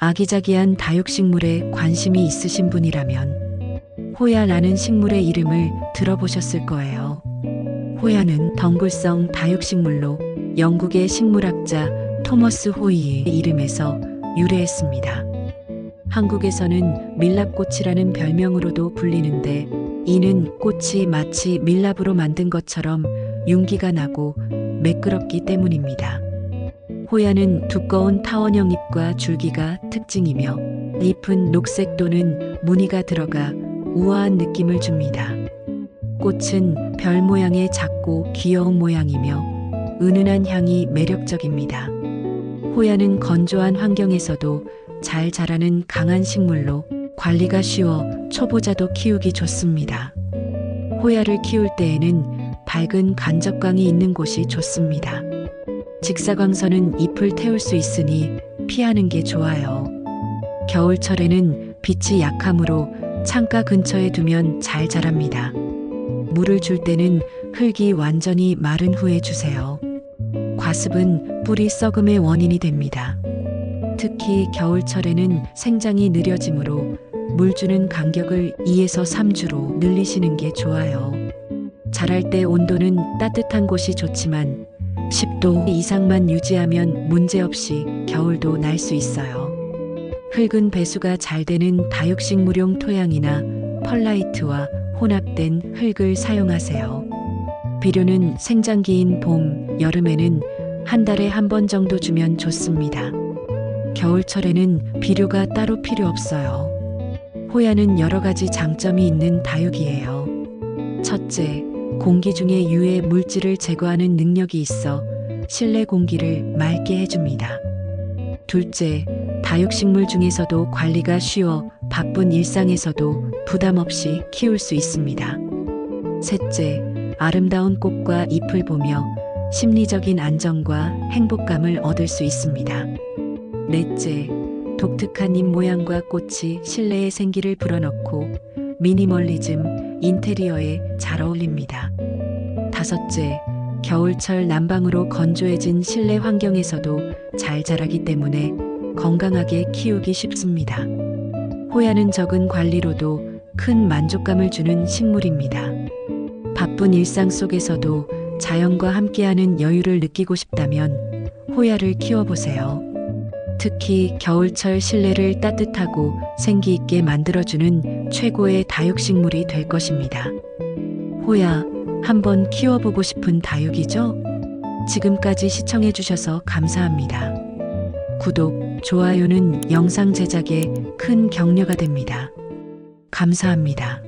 아기자기한 다육식물에 관심이 있으신 분이라면 호야라는 식물의 이름을 들어보셨을 거예요. 호야는 덩굴성 다육식물로 영국의 식물학자 토머스 호이의 이름에서 유래했습니다. 한국에서는 밀랍꽃이라는 별명으로도 불리는데 이는 꽃이 마치 밀랍으로 만든 것처럼 윤기가 나고 매끄럽기 때문입니다. 호야는 두꺼운 타원형 잎과 줄기가 특징이며 잎은 녹색 또는 무늬가 들어가 우아한 느낌을 줍니다. 꽃은 별 모양의 작고 귀여운 모양이며 은은한 향이 매력적입니다. 호야는 건조한 환경에서도 잘 자라는 강한 식물로 관리가 쉬워 초보자도 키우기 좋습니다. 호야를 키울 때에는 밝은 간접광이 있는 곳이 좋습니다. 직사광선은 잎을 태울 수 있으니 피하는 게 좋아요. 겨울철에는 빛이 약하므로 창가 근처에 두면 잘 자랍니다. 물을 줄 때는 흙이 완전히 마른 후에 주세요. 과습은 뿌리 썩음의 원인이 됩니다. 특히 겨울철에는 생장이 느려지므로 물 주는 간격을 2에서 3주로 늘리시는 게 좋아요. 자랄 때 온도는 따뜻한 곳이 좋지만 10도 이상만 유지하면 문제없이 겨울도 날 수 있어요. 흙은 배수가 잘 되는 다육식물용 토양이나 펄라이트와 혼합된 흙을 사용하세요. 비료는 생장기인 봄, 여름에는 한 달에 한 번 정도 주면 좋습니다. 겨울철에는 비료가 따로 필요 없어요. 호야는 여러 가지 장점이 있는 다육이에요. 첫째, 공기 중에 유해 물질을 제거하는 능력이 있어 실내 공기를 맑게 해줍니다. 둘째, 다육식물 중에서도 관리가 쉬워 바쁜 일상에서도 부담 없이 키울 수 있습니다. 셋째, 아름다운 꽃과 잎을 보며 심리적인 안정과 행복감을 얻을 수 있습니다. 넷째, 독특한 잎 모양과 꽃이 실내에 생기를 불어넣고 미니멀리즘, 인테리어에 잘 어울립니다. 다섯째, 겨울철 난방으로 건조해진 실내 환경에서도 잘 자라기 때문에 건강하게 키우기 쉽습니다. 호야는 적은 관리로도 큰 만족감을 주는 식물입니다. 바쁜 일상 속에서도 자연과 함께하는 여유를 느끼고 싶다면 호야를 키워보세요. 특히 겨울철 실내를 따뜻하고 생기 있게 만들어주는 최고의 다육식물이 될 것입니다. 호야, 한번 키워보고 싶은 다육이죠? 지금까지 시청해주셔서 감사합니다. 구독, 좋아요는 영상 제작에 큰 격려가 됩니다. 감사합니다.